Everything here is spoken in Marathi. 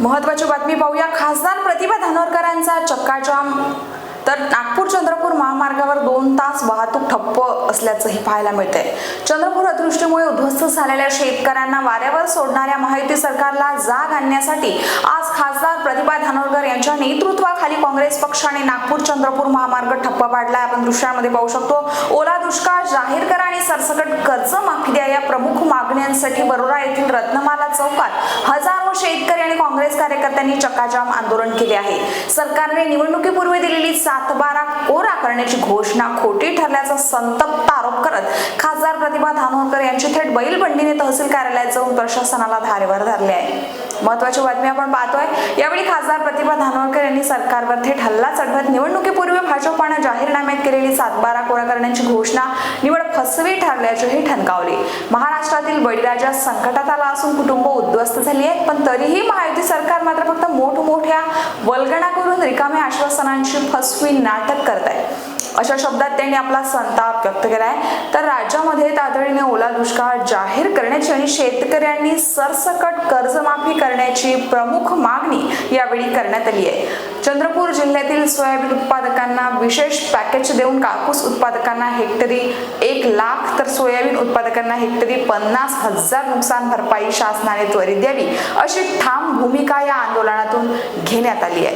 महत्वाची बातमी पाहूया. खासदार प्रतिभा धानोरकरांचा चक्काजाम. तर नागपूर चंद्रपूर महामार्गावर दोन तास वाहतूक ठप्प असल्याचंही पाहायला मिळतंय. चंद्रपूर अतिवृष्टीमुळे उद्ध्वस्त झालेल्या शेतकऱ्यांना वाऱ्यावर सोडणाऱ्या महायुती सरकारला जाग आणण्यासाठी आज खासदार प्रतिभा धानोरकर यांच्या नेतृत्वाखाली काँग्रेस पक्षाने नागपूर चंद्रपूर महामार्ग ठप्प पाडला आपण दृश्यामध्ये पाहू शकतो. ओला दुष्काळ जाहीर करा आणि सरसकट कर्ज माफी द्या या प्रमुख मागण्यांसाठी बरोडा येथील रत्नमाला चौकात हजारो शेतकरी आणि काँग्रेस कार्यकर्त्यांनी चक्काजाम आंदोलन केले आहे. सरकारने निवडणुकीपूर्वी दिलेली सात बारा कोरा करण्याची घोषणा खोटी ठरल्याचा संतप्त आरोप करत खासदार प्रतिभा धानोरकर यांची थेट बैलबंडीने तहसील कार्यालयात जाऊन प्रशासनाला धारेवर धरले आहे. महत्वाची बातमी आपण पाहतोय. यावेळी खासदार प्रतिभा धानोरकर यांनी सरकारवर थेट हल्ला चढवत निवडणुकीपूर्वी भाजपानं जाहीरनाम्यात केलेली सातबारा कोरा करण्याची घोषणा निवड फसवी ठरल्याचे हे ठणकावले. महाराष्ट्रातील बळीराजा संकटात आला असून कुटुंब उद्ध्वस्त झाली आहेत पण तरीही महायुती सरकार मात्र फक्त मोठमोठ्या वल्गणा करून रिकाम्या आश्वासनांची फसवी नाटक करत आहे. अशा शब्दात त्यांनी आपला संताप व्यक्त केलाय. तर राज्यामध्ये तातडीने ओला दुष्काळ जाहीर करण्याची आणि शेतकऱ्यांनी सरसकट कर्जमाफी करण्याची प्रमुख मागणी यावेळी करण्यात आली आहे. चंद्रपूर जिल्ह्यातील सोयाबीन उत्पादकांना विशेष पॅकेज देऊन कापूस उत्पादकांना हेक्टरी एक लाख तर सोयाबीन उत्पादकांना हेक्टरी पन्नास हजार नुकसान भरपाई शासनाने त्वरित द्यावी अशी ठाम भूमिका या आंदोलनातून घेण्यात आली आहे.